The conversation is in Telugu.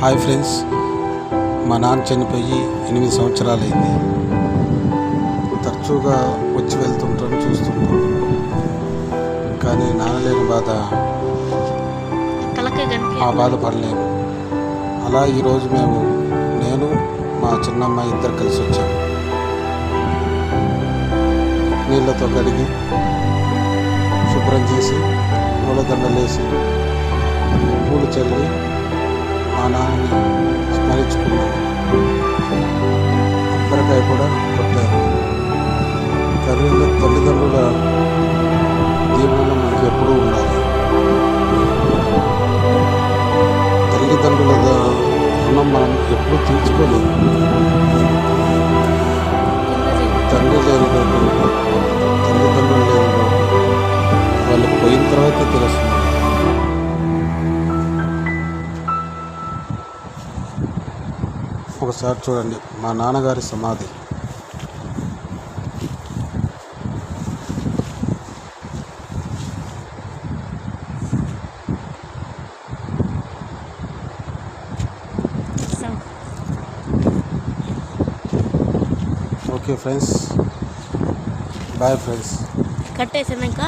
హాయ్ ఫ్రెండ్స్ మా నాన్న చనిపోయి ఎనిమిది సంవత్సరాలు అయింది తరచుగా వచ్చి వెళ్తుంటాను చూస్తుంటాను. కానీ నాన్న లేని బాధ ఆ కనిపించదు బాధపడలేము అలా ఈరోజు మేము నేను మా చిన్నమ్మాయి ఇద్దరు కలిసి వచ్చాము నీళ్ళతో కడిగి శుభ్రం చేసి పూలదండలేసి పూలు చల్లి నాన్నని స్మరించుకున్నాను. కొబ్బరికాయ కూడా కొట్టారు తల్లి తల్లిదండ్రుల దీవెన మనకి ఎప్పుడూ ఉండాలి. తల్లిదండ్రుల రుణం మనం ఎప్పుడు తీర్చుకోలేదు తండ్రి లేని ఒకసారి చూడండి. మా నాన్నగారి సమాధి. Okay friends. Bye friends. కట్టేసినాక